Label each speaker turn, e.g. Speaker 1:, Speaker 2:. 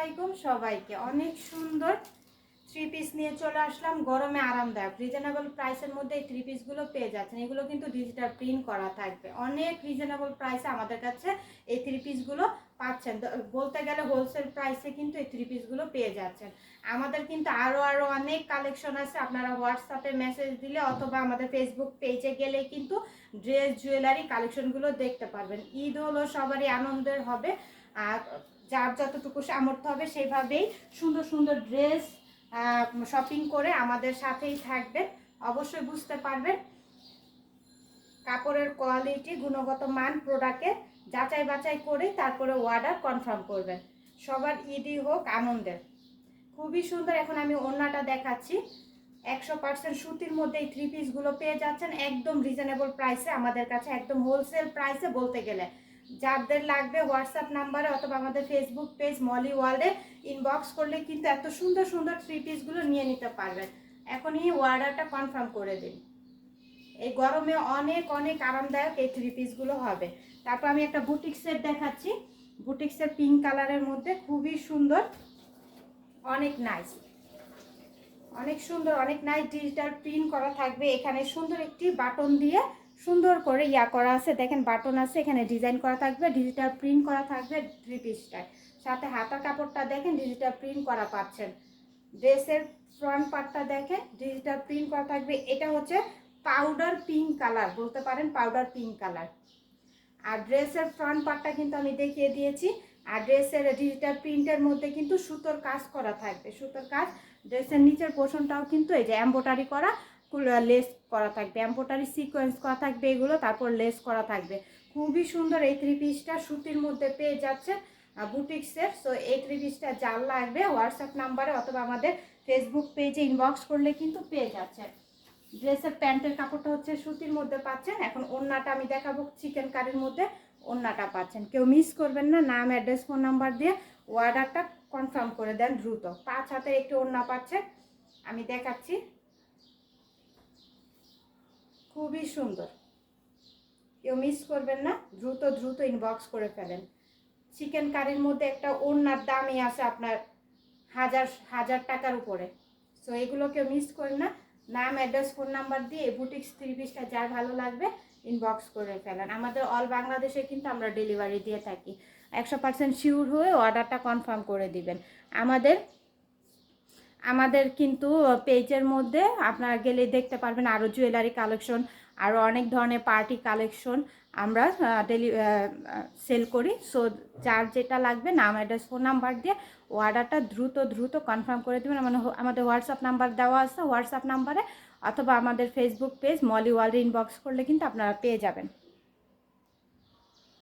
Speaker 1: আলাইকুম সবাইকে। অনেক সুন্দর থ্রি পিস নিয়ে চলে আসলাম। গরমে আরামদায়ক। রিজনেবল প্রাইসের মধ্যে এই থ্রি পিসগুলো পেয়ে যাচ্ছেন। এগুলো কিন্তু ডিজিটাল প্রিন্ট করা থাকবে। অনেক রিজনেবল প্রাইসে আমাদের কাছে এই থ্রি পিসগুলো পাচ্ছেন। বলতে গেলে হোলসেল প্রাইসে কিন্তু এই থ্রি পিসগুলো পেয়ে যাচ্ছেন। আমাদের কিন্তু আরও আরও অনেক কালেকশন আছে। আপনারা হোয়াটসঅ্যাপে মেসেজ দিলে অথবা আমাদের ফেসবুক পেজে গেলে কিন্তু ড্রেস জুয়েলারি কালেকশনগুলো দেখতে পারবেন। ঈদ হলো সবারই আনন্দের হবে। আর যার যতটুকু সামর্থ্য হবে সেভাবেই সুন্দর সুন্দর ড্রেস শপিং করে আমাদের সাথেই থাকবেন। অবশ্যই বুঝতে পারবেন কাপড়ের কোয়ালিটি গুণগত মান প্রোডাক্টের যাচাই বাছাই করে তারপরে অর্ডার কনফার্ম করবেন। সবার ঈদই হোক, আনন্দের। খুবই সুন্দর এখন আমি ওড়নাটা দেখাচ্ছি। একশো পার্সেন্ট সুতির মধ্যে এই থ্রি পিসগুলো পেয়ে যাচ্ছেন, একদম রিজনেবল প্রাইসে আমাদের কাছে একদম হোলসেল প্রাইসে বলতে গেলে। যাদের লাগবে হোয়াটসঅ্যাপ নাম্বারে অথবা আমাদের ফেসবুক পেজ মলি ওয়ার্ল্ডে ইনবক্স করলে কিন্তু এত সুন্দর সুন্দর থ্রি পিসগুলো নিয়ে নিতে পারবেন। এখনই অর্ডারটা কনফার্ম করে দিন। এই গরমে অনেক অনেক আরামদায়ক এই থ্রি পিসগুলো হবে। তারপর আমি একটা বুটিক সেট দেখাচ্ছি। বুটিক্সের পিঙ্ক কালারের মধ্যে খুবই সুন্দর, অনেক নাইস অনেক সুন্দর, অনেক নাইস ডিজিটাল প্রিন্ট করা থাকবে। এখানে সুন্দর একটি বাটন দিয়ে সুন্দর করে ইয়া করা আছে। দেখেন বাটন আছে, এখানে ডিজাইন করা থাকবে ডিজিটাল প্রিন্ট করা থাকবে থ্রি পিসটায় সাথে হাতার কাপড়টা দেখেন ডিজিটাল প্রিন্ট করা পাচ্ছেন। ড্রেসের ফ্রন্ট পার্টটা দেখেন ডিজিটাল প্রিন্ট করা থাকবে। এটা হচ্ছে পাউডার পিঙ্ক কালার বলতে পারেন পাউডার পিঙ্ক কালার আর ড্রেসের ফ্রন্ট পার্টটা কিন্তু আমি দেখিয়ে দিয়েছি। আর ড্রেসের ডিজিটাল প্রিন্টের মধ্যে কিন্তু সুতোর কাজ করা থাকবে। সুতোর কাজ ড্রেসের নিচের পোর্শনটাও কিন্তু এই যে এম্বোটারি করা। লেস করা থাকবে। এম্বোটারি সিকোয়েন্স করা থাকবে এগুলো, তারপর লেস করা থাকবে। খুবই সুন্দর এই থ্রি পিসটা সুতির মধ্যে পেয়ে যাচ্ছে বুটিক্সের সো এই থ্রি পিসটা যার লাগবে হোয়াটসঅ্যাপ নাম্বারে অথবা আমাদের ফেসবুক পেজে ইনবক্স করলে কিন্তু পেয়ে যাচ্ছে ড্রেসের প্যান্টের কাপড়টা হচ্ছে সুতির মধ্যে পাচ্ছেন। এখন ওড়নাটা আমি দেখাবো চিকেন কারির মধ্যে ওড়নাটা পাচ্ছেন। কেউ মিস করবেন না, নাম অ্যাড্রেস ফোন নাম্বার দিয়ে অর্ডারটা কনফার্ম করে দেন দ্রুত। পাঁচ হাতের একটি ওড়না পাচ্ছেন। আমি দেখাচ্ছি। খুবই সুন্দর। কেউ মিস করবেন না, দ্রুত দ্রুত ইনবক্স করে ফেলেন। চিকেন কারির মধ্যে একটা ওড়নার দামই আছে আপনার হাজার হাজার টাকার উপরে। সো এগুলো কেউ মিস করেন না। নাম অ্যাড্রেস ফোন নাম্বার দিয়ে বুটিক্স থ্রি যার ভালো লাগবে ইনবক্স করে ফেলেন। আমাদের অল বাংলাদেশে কিন্তু আমরা ডেলিভারি দিয়ে থাকি। একশো পার্সেন্ট শিওর হয়ে অর্ডারটা কনফার্ম করে দিবেন। আমাদের আমাদের কিন্তু পেজের মধ্যে আপনারা গেলে দেখতে পারবেন আরও জুয়েলারি কালেকশন আরও অনেক ধরনের পার্টি কালেকশন আমরা ডেলি সেল করি। সো যার যেটা লাগবে নাম অ্যাড্রেস ফোন নাম্বার দিয়ে অর্ডারটা দ্রুত দ্রুত কনফার্ম করে দেবেন। মানে আমাদের হোয়াটসঅ্যাপ নাম্বার দেওয়া আছে। হোয়াটসঅ্যাপ নাম্বারে অথবা আমাদের Facebook page Molly world inbox করলে কিন্তু আপনারা পেয়ে যাবেন।